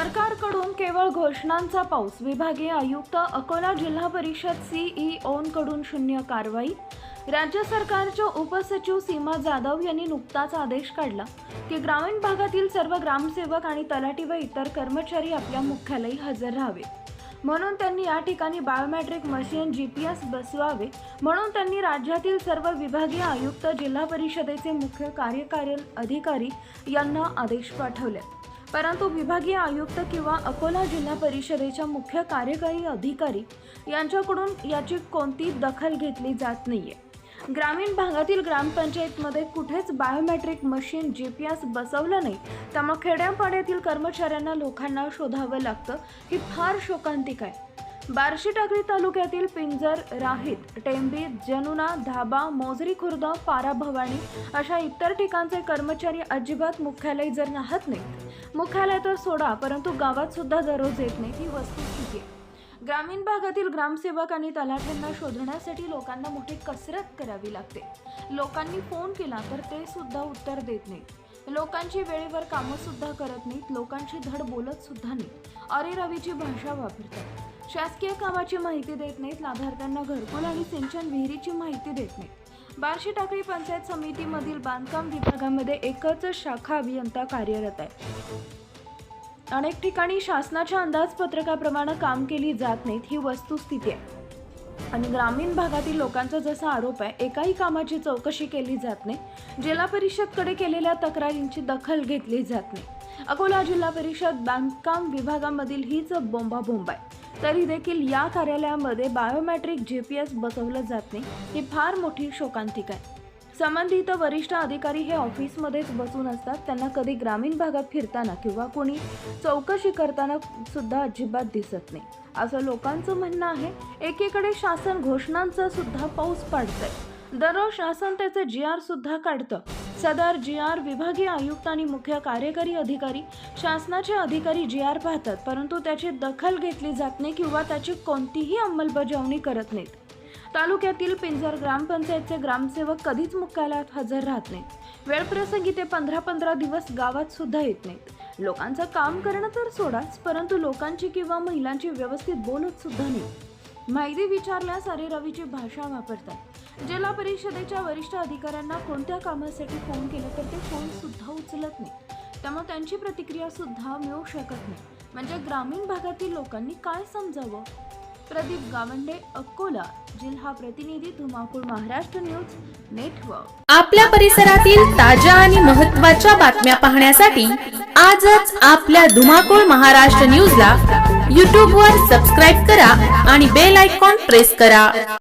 सरकारकडून केवळ घोषणांचा पाऊस. विभागीय आयुक्त अकोला जिल्हा परिषद सीईओंकडून शून्य कारवाई. राज्य सरकारच्या उपसचिव सीमा जाधव यांनी नुकताच आदेश काढला की ग्रामीण भागातील सर्व ग्रामसेवक आणि तलाठी व इतर कर्मचारी आपल्या मुख्यालयी हजर राहावे. म्हणून त्यांनी या ठिकाणी biometric machine G P S बसवावे. म्हणून त्यांनी राज्यातील सर्व विभागीय आयुक्त जिल्हा परिषदेचे मुख्य कार्यकारी अधिकारी यांना आदेश पाठवले. परंतु विभागीय आयुक्त किंवा अकोला जिल्हा परिषदेच्या मुख्य कार्यकारी अधिकारी यांच्याकडून याची कोणती दखल घेतली जात नाही आहे ग्रामीण भागातील ग्रामपंचायतमध्ये कुठेच biometric machine G P S बसवलं नाही. त्यामुळे खेड्यापाड्यातील कर्मचाऱ्यांना लोकांना शोधावं लागतं. ही फार शोकांतिक आहे. बार्शी टाकळी तालुक्यातील पिंजर राहीत टेंबी जनुना धाबा मोजरी खुर्द पारा भवानी अशा इतर ठिकाणचे कर्मचारी अजिबात मुख्यालय जर राहत नाहीत. मुख्यालय तर सोडा परंतु गावात सुद्धा दररोज येत नाही ही वस्तुस्थिती आहे. ग्रामीण भागातील ग्रामसेवक आणि तलाठ्यांना शोधण्यासाठी लोकांना मोठी कसरत करावी लागते. लोकांनी फोन केला तर ते सुद्धा उत्तर देत नाहीत. लोकांची वेळेवर कामं सुद्धा करत नाहीत लोकांशी धड बोलत सुद्धा नाहीत. अरे रवीची भाषा वापरतात. शासकीय कामाची माहिती देत नाहीत लाभार्थ्यांना घरकुल आणि सिंचन विहिरीची माहिती देत नाहीत. बार्शी टाकळी पंचायत समितीमधील बांधकाम विभागामध्ये एकच शाखा अभियंता कार्यरत आहे. अनेक ठिकाणी शासनाच्या अंदाजपत्रकाप्रमाणे काम केली जात नाहीत ही वस्तुस्थिती आहे. आणि ग्रामीण भागातील लोकांचा जसा आरोप आहे एकाही कामाची चौकशी केली जात नाही. जिल्हा परिषदकडे केलेल्या तक्रारींची दखल घेतली जात नाही. अकोला जिल्हा परिषद बांधकाम विभागामधील हीच बोंबाबोंब आहे. तरी देखील या कार्यालयामध्ये बायोमॅट्रिक जी पी एस बसवलं जात नाही ही फार मोठी शोकांतिक आहे. संबंधित वरिष्ठ अधिकारी हे ऑफिसमध्येच बसून असतात त्यांना कधी ग्रामीण भागात फिरताना किंवा कोणी चौकशी करताना सुद्धा अजिबात दिसत नाही. असं लोकांचं म्हणणं आहे एकीकडे शासन घोषणांचा सुद्धा पाऊस पाडतंय. दररोज शासन त्याचं जी आर सुद्धा काढतं सदर जी आर विभागीय आयुक्त आणि मुख्य कार्यकारी अधिकारी शासनाचे अधिकारी जी आर पाहतात परंतु त्याची दखल घेतली जात नाही किंवा त्याची कोणतीही अंमलबजावणी करत नाहीत. तालुक्यातील पिंजर ग्रामपंचायतचे ग्रामसेवक कधीच मुख्यालयात हजर राहत नाहीत. वेळप्रसंगी ते पंधरा पंधरा दिवस गावात सुद्धा येत नाहीत. लोकांचं काम करणं तर सोडाच परंतु लोकांची किंवा महिलांची व्यवस्थित बोलत सुद्धा नाही माहिती विचारल्यास अरे रवीची भाषा वापरतात. जिल्हा परिषदेच्या वरिष्ठ अधिकाऱ्यांना कोणत्या कामासाठी फोन केला तर ते फोन सुद्धा उचलत नाही. त्यामुळे त्यांची प्रतिक्रिया सुद्धा मिळू शकत नाही. म्हणजे ग्रामीण भागातील लोकांनी काय समजावं? प्रदीप गावंडे अकोला जिल्हा प्रतिनिधी धुमाकूळ महाराष्ट्र न्यूज नेटवर्क. आपल्या परिसरातील ताज्या आणि महत्त्वाच्या बातम्या पाहण्यासाठी आजच आपल्या धुमाकूळ महाराष्ट्र न्यूजला यूट्यूबवर सबस्क्राईब करा आणि बेल आयकॉन प्रेस करा.